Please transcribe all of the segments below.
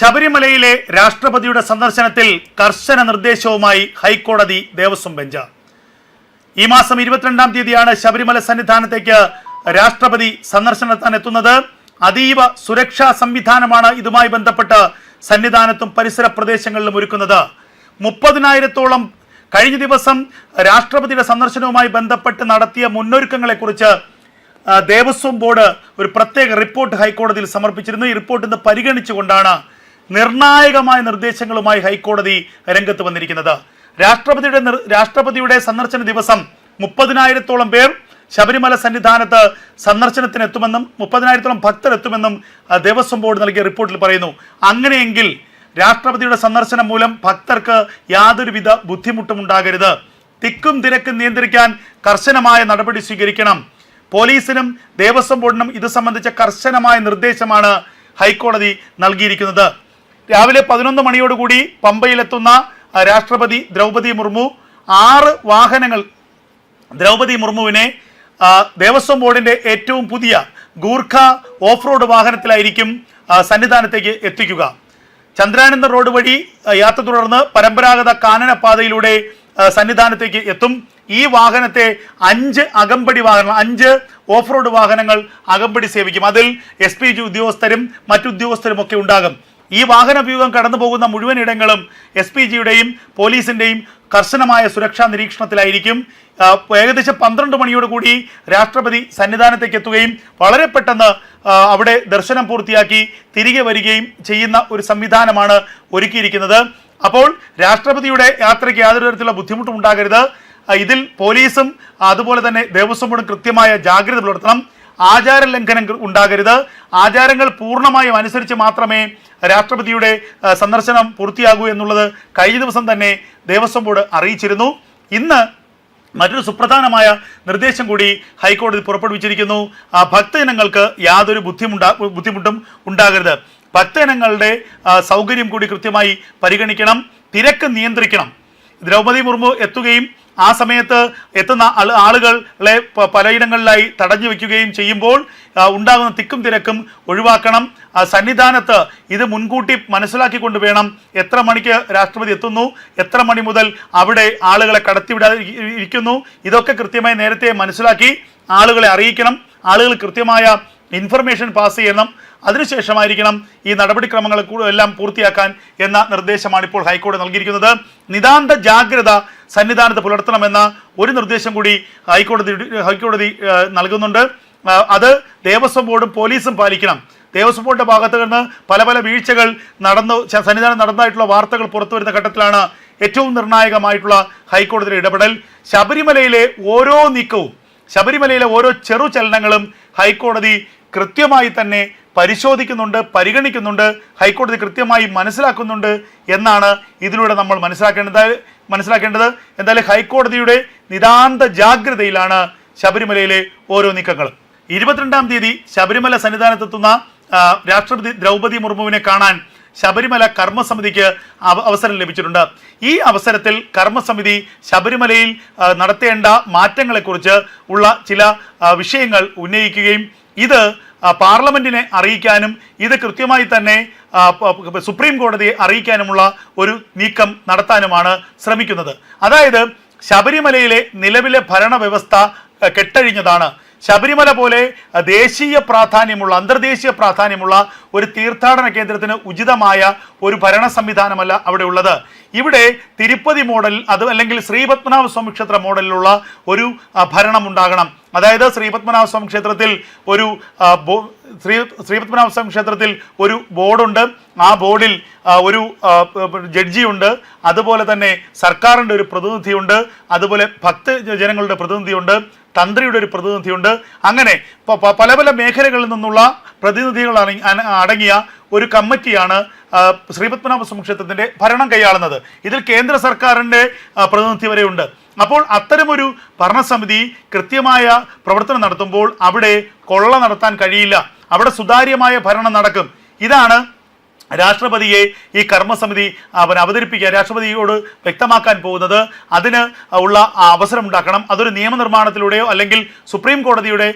ശബരിമലയിലെ രാഷ്ട്രപതിയുടെ സന്ദർശനത്തിൽ കർശന നിർദ്ദേശവുമായി ഹൈക്കോടതി ദേവസ്വം ബെഞ്ച്. ഈ മാസം ഇരുപത്തിരണ്ടാം തീയതിയാണ് ശബരിമല സന്നിധാനത്തേക്ക് രാഷ്ട്രപതി സന്ദർശനം നടത്താൻ എത്തുന്നത്. അതീവ സുരക്ഷാ സംവിധാനമാണ് ഇതുമായി ബന്ധപ്പെട്ട് സന്നിധാനത്തും പരിസര പ്രദേശങ്ങളിലും ഒരുക്കുന്നത്. മുപ്പതിനായിരത്തോളം കഴിഞ്ഞ ദിവസം രാഷ്ട്രപതിയുടെ സന്ദർശനവുമായി ബന്ധപ്പെട്ട് നടത്തിയ മുന്നൊരുക്കങ്ങളെക്കുറിച്ച് കുറിച്ച് ദേവസ്വം ബോർഡ് ഒരു പ്രത്യേക റിപ്പോർട്ട് ഹൈക്കോടതിയിൽ സമർപ്പിച്ചിരുന്നു. ഈ റിപ്പോർട്ട് ഇന്ന് പരിഗണിച്ചുകൊണ്ടാണ് നിർണായകമായ നിർദ്ദേശങ്ങളുമായി ഹൈക്കോടതി രംഗത്ത് വന്നിരിക്കുന്നത്. രാഷ്ട്രപതിയുടെ രാഷ്ട്രപതിയുടെ സന്ദർശന ദിവസം മുപ്പതിനായിരത്തോളം പേർ ശബരിമല സന്നിധാനത്ത് സന്ദർശനത്തിന് എത്തുമെന്നും മുപ്പതിനായിരത്തോളം ഭക്തർ എത്തുമെന്നും ദേവസ്വം ബോർഡ് നൽകിയ റിപ്പോർട്ടിൽ പറയുന്നു. അങ്ങനെയെങ്കിൽ രാഷ്ട്രപതിയുടെ സന്ദർശനം മൂലം ഭക്തർക്ക് യാതൊരുവിധ ബുദ്ധിമുട്ടും ഉണ്ടാകരുത് തിക്കും തിരക്കും നിയന്ത്രിക്കാൻ കർശനമായ നടപടി സ്വീകരിക്കണം. പോലീസിനും ദേവസ്വം ബോർഡിനും ഇത് സംബന്ധിച്ച കർശനമായ നിർദ്ദേശമാണ് ഹൈക്കോടതി നൽകിയിരിക്കുന്നത്. രാവിലെ പതിനൊന്ന് മണിയോടുകൂടി പമ്പയിലെത്തുന്ന രാഷ്ട്രപതി ദ്രൗപതി മുർമു ആറ് വാഹനങ്ങൾ ദ്രൗപതി മുർമുവിനെ ദേവസ്വം ബോർഡിന്റെ ഏറ്റവും പുതിയ ഗൂർഖ ഓഫ് റോഡ് വാഹനത്തിലായിരിക്കും സന്നിധാനത്തേക്ക് എത്തിക്കുക. ചന്ദ്രാനന്ദ റോഡ് വഴി യാത്ര തുടർന്ന് പരമ്പരാഗത കാനനപാതയിലൂടെ സന്നിധാനത്തേക്ക് എത്തും. ഈ വാഹനത്തെ അഞ്ച് അകമ്പടി വാഹനങ്ങൾ അഞ്ച് ഓഫ് റോഡ് വാഹനങ്ങൾ അകമ്പടി സേവിക്കും. അതിൽ എസ് പി ജി ഉദ്യോഗസ്ഥരും മറ്റുദ്യോഗസ്ഥരും ഒക്കെ ഉണ്ടാകും. ഈ വാഹന വ്യൂഹം കടന്നു പോകുന്ന മുഴുവൻ ഇടങ്ങളും എസ് പി ജിയുടെയും പോലീസിന്റെയും കർശനമായ സുരക്ഷാ നിരീക്ഷണത്തിലായിരിക്കും. ഏകദേശം പന്ത്രണ്ട് മണിയോടുകൂടി രാഷ്ട്രപതി സന്നിധാനത്തേക്ക് എത്തുകയും വളരെ പെട്ടെന്ന് അവിടെ ദർശനം പൂർത്തിയാക്കി തിരികെ വരികയും ചെയ്യുന്ന ഒരു സംവിധാനമാണ് ഒരുക്കിയിരിക്കുന്നത്. അപ്പോൾ രാഷ്ട്രപതിയുടെ യാത്രയ്ക്ക് യാതൊരു തരത്തിലുള്ള ബുദ്ധിമുട്ടും ഉണ്ടാകരുത്. ഇതിൽ പോലീസും അതുപോലെ തന്നെ ദേവസ്വം ബോർഡും കൃത്യമായ ജാഗ്രത പുലർത്തണം. ആചാര ലംഘനം ഉണ്ടാകരുത്. ആചാരങ്ങൾ പൂർണമായും അനുസരിച്ച് മാത്രമേ രാഷ്ട്രപതിയുടെ സന്ദർശനം പൂർത്തിയാകൂ എന്നുള്ളത് കഴിഞ്ഞ ദിവസം തന്നെ ദേവസ്വം ബോർഡ് അറിയിച്ചിരുന്നു. ഇന്ന് മറ്റൊരു സുപ്രധാനമായ നിർദ്ദേശം കൂടി ഹൈക്കോടതി പുറപ്പെടുവിച്ചിരിക്കുന്നു. ഭക്തജനങ്ങൾക്ക് യാതൊരു ബുദ്ധിമുട്ടാ ബുദ്ധിമുട്ടും ഉണ്ടാകരുത്. ഭക്തജനങ്ങളുടെ സൗകര്യം കൂടി കൃത്യമായി പരിഗണിക്കണം. തിരക്ക് നിയന്ത്രിക്കണം. ദ്രൗപദി മുർമു എത്തുകയും ആ സമയത്ത് എത്തുന്ന ആളുകളെ പലയിടങ്ങളിലായി തടഞ്ഞു വെക്കുകയും ചെയ്യുമ്പോൾ ഉണ്ടാകുന്ന തിക്കും തിരക്കും ഒഴിവാക്കണം. സന്നിധാനത്ത് ഇത് മുൻകൂട്ടി മനസ്സിലാക്കിക്കൊണ്ട് വേണം. എത്ര മണിക്ക് രാഷ്ട്രപതി എത്തുന്നു? എത്ര മണി മുതൽ അവിടെ ആളുകളെ കടത്തിവിടാതെ ഇരിക്കുന്നു ഇതൊക്കെ കൃത്യമായി നേരത്തെ മനസ്സിലാക്കി ആളുകളെ അറിയിക്കണം. ആളുകൾ കൃത്യമായ ഇൻഫർമേഷൻ പാസ് ചെയ്യണം. അതിനുശേഷമായിരിക്കണം ഈ നടപടിക്രമങ്ങൾ എല്ലാം പൂർത്തിയാക്കാൻ എന്ന നിർദ്ദേശമാണ് ഇപ്പോൾ ഹൈക്കോടതി നൽകിയിരിക്കുന്നത്. നിതാന്ത ജാഗ്രത സന്നിധാനത്ത് പുലർത്തണമെന്ന ഒരു നിർദ്ദേശം കൂടി ഹൈക്കോടതി ഹൈക്കോടതി നൽകുന്നുണ്ട്. അത് ദേവസ്വം ബോർഡും പോലീസും പാലിക്കണം. ദേവസ്വം ബോർഡിന്റെ ഭാഗത്ത് നിന്ന് പല പല വീഴ്ചകൾ നടന്നു സന്നിധാനം നടന്നതായിട്ടുള്ള വാർത്തകൾ പുറത്തു വരുന്ന ഘട്ടത്തിലാണ് ഏറ്റവും നിർണായകമായിട്ടുള്ള ഹൈക്കോടതിയുടെ ഇടപെടൽ. ശബരിമലയിലെ ഓരോ നീക്കവും ശബരിമലയിലെ ഓരോ ചെറു ചലനങ്ങളും ഹൈക്കോടതി കൃത്യമായി തന്നെ പരിശോധിക്കുന്നുണ്ട് പരിഗണിക്കുന്നുണ്ട് ഹൈക്കോടതി കൃത്യമായി മനസ്സിലാക്കുന്നുണ്ട് എന്നാണ് ഇതിലൂടെ നമ്മൾ മനസ്സിലാക്കേണ്ടത്. മനസ്സിലാക്കേണ്ടത് എന്തായാലും ഹൈക്കോടതിയുടെ നിതാന്ത ജാഗ്രതയിലാണ് ശബരിമലയിലെ ഓരോ നീക്കങ്ങളും. ഇരുപത്തിരണ്ടാം തീയതി ശബരിമല സന്നിധാനത്തെത്തുന്ന രാഷ്ട്രപതി ദ്രൗപദി മുർമുവിനെ കാണാൻ ശബരിമല കർമ്മസമിതിക്ക് അവ- അവസരം ലഭിച്ചിട്ടുണ്ട്. ഈ അവസരത്തിൽ കർമ്മസമിതി ശബരിമലയിൽ നടത്തേണ്ട മാറ്റങ്ങളെക്കുറിച്ച് ഉള്ള ചില വിഷയങ്ങൾ ഉന്നയിക്കുകയും ഇത് പാർലമെന്റിനെ അറിയിക്കാനും ഇത് കൃത്യമായി തന്നെ സുപ്രീം കോടതിയെ അറിയിക്കാനുമുള്ള ഒരു നീക്കം നടത്താനുമാണ് ശ്രമിക്കുന്നത്. അതായത് ശബരിമലയിലെ നിലവിലെ ഭരണവ്യവസ്ഥ കെട്ടഴിഞ്ഞതാണ്. ശബരിമല പോലെ ദേശീയ പ്രാധാന്യമുള്ള അന്തർദേശീയ പ്രാധാന്യമുള്ള ഒരു തീർത്ഥാടന കേന്ദ്രത്തിന് ഉചിതമായ ഒരു ഭരണ സംവിധാനമല്ല അവിടെ ഉള്ളത്. ഇവിടെ തിരുപ്പതി മോഡൽ അത് അല്ലെങ്കിൽ ശ്രീപത്മനാഭ സ്വാമി ക്ഷേത്ര മോഡലിലുള്ള ഒരു ഭരണം ഉണ്ടാകണം. അതായത് ശ്രീപത്മനാഭ സ്വാമി ക്ഷേത്രത്തിൽ ഒരു ശ്രീ ശ്രീപത്മനാഭ സ്വാമി ക്ഷേത്രത്തിൽ ഒരു ബോർഡുണ്ട്. ആ ബോർഡിൽ ഒരു ജഡ്ജിയുണ്ട്. അതുപോലെ തന്നെ സർക്കാരിന്റെ ഒരു പ്രതിനിധിയുണ്ട്. അതുപോലെ ഭക്ത ജനങ്ങളുടെ പ്രതിനിധിയുണ്ട്. തന്ത്രിയുടെ ഒരു പ്രതിനിധിയുണ്ട്. അങ്ങനെ പല പല മേഖലകളിൽ നിന്നുള്ള പ്രതിനിധികൾ അടങ്ങിയ ഒരു കമ്മിറ്റിയാണ് ശ്രീപത്മനാഭ സ്വാമി ഭരണം കൈയാളുന്നത്. ഇതിൽ കേന്ദ്ര സർക്കാരിന്റെ പ്രതിനിധി വരെ ഉണ്ട് അപ്പോൾ അത്തരമൊരു ഭരണസമിതി കൃത്യമായ പ്രവർത്തനം നടത്തുമ്പോൾ അവിടെ കൊള്ള നടത്താൻ കഴിയില്ല. അവിടെ സുതാര്യമായ ഭരണം നടക്കും. ഇതാണ് രാഷ്ട്രപതിയെ ഈ കർമ്മസമിതി അവൻ അവതരിപ്പിക്കാൻ രാഷ്ട്രപതിയോട് വ്യക്തമാക്കാൻ പോകുന്നത് അതിന് ഉള്ള അവസരം ഉണ്ടാക്കണം. അതൊരു നിയമനിർമ്മാണത്തിലൂടെയോ അല്ലെങ്കിൽ സുപ്രീം കോടതിയുടെ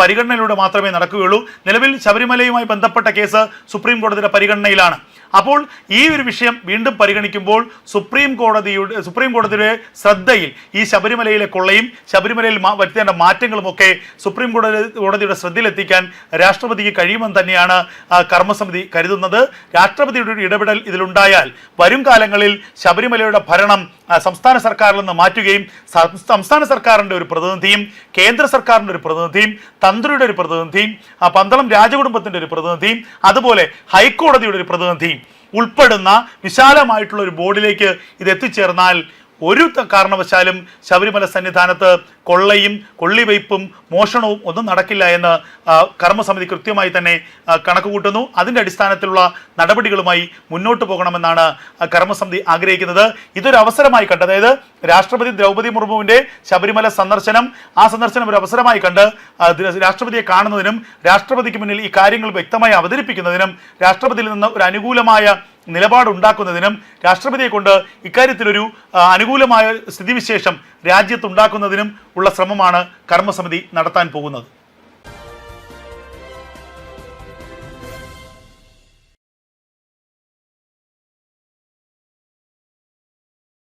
പരിഗണനയിലൂടെ മാത്രമേ നടക്കുകയുള്ളൂ. നിലവിൽ ശബരിമലയുമായി ബന്ധപ്പെട്ട കേസ് സുപ്രീം കോടതിയുടെ പരിഗണനയിലാണ്. അപ്പോൾ ഈ ഒരു വിഷയം വീണ്ടും പരിഗണിക്കുമ്പോൾ സുപ്രീം കോടതിയുടെ സുപ്രീം കോടതിയുടെ ശ്രദ്ധയിൽ ഈ ശബരിമലയിലെ കൊള്ളയും ശബരിമലയിൽ വരുത്തേണ്ട മാറ്റങ്ങളും ഒക്കെ സുപ്രീം കോടതി കോടതിയുടെ ശ്രദ്ധയിലെത്തിക്കാൻ രാഷ്ട്രപതിക്ക് കഴിയുമെന്ന് തന്നെയാണ് കർമ്മസമിതി കരുതുന്നത്. രാഷ്ട്രപതിയുടെ ഒരു ഇടപെടൽ ഇതിലുണ്ടായാൽ വരും കാലങ്ങളിൽ ശബരിമലയുടെ ഭരണം സംസ്ഥാന സർക്കാരിൽ നിന്ന് മാറ്റുകയും സംസ്ഥാന സർക്കാരിന്റെ ഒരു പ്രതിനിധിയും കേന്ദ്ര സർക്കാരിന്റെ ഒരു പ്രതിനിധിയും തന്ത്രിയുടെ ഒരു പ്രതിനിധിയും പന്തളം രാജകുടുംബത്തിന്റെ ഒരു പ്രതിനിധിയും അതുപോലെ ഹൈക്കോടതിയുടെ ഒരു പ്രതിനിധിയും ഉൾപ്പെടുന്ന വിശാലമായിട്ടുള്ള ഒരു ബോർഡിലേക്ക് ഇത് എത്തിച്ചേർന്നാൽ ഒരു കാരണവശാലും ശബരിമല സന്നിധാനത്ത് കൊള്ളയും കൊള്ളിവയ്പും മോഷണവും ഒന്നും നടക്കില്ല എന്ന് കർമ്മസമിതി കൃത്യമായി തന്നെ കണക്ക് കൂട്ടുന്നു അതിന്റെ അടിസ്ഥാനത്തിലുള്ള നടപടികളുമായി മുന്നോട്ട് പോകണമെന്നാണ് കർമ്മസമിതി ആഗ്രഹിക്കുന്നത്. ഇതൊരു അവസരമായി കണ്ട് അതായത് രാഷ്ട്രപതി ദ്രൗപദി മുർമുവിന്റെ ശബരിമല സന്ദർശനം ആ സന്ദർശനം ഒരു അവസരമായി കണ്ട് രാഷ്ട്രപതിയെ കാണുന്നതിനും രാഷ്ട്രപതിക്ക് മുന്നിൽ ഈ കാര്യങ്ങൾ വ്യക്തമായി അവതരിപ്പിക്കുന്നതിനും രാഷ്ട്രപതിയിൽ നിന്ന് ഒരു അനുകൂലമായ നിലപാടുണ്ടാക്കുന്നതിനും രാഷ്ട്രപതിയെ കൊണ്ട് ഇക്കാര്യത്തിലൊരു അനുകൂലമായ സ്ഥിതിവിശേഷം രാജ്യത്തുണ്ടാക്കുന്നതിനും ഉള്ള ശ്രമമാണ് കർമ്മസമിതി നടത്താൻ പോകുന്നത്.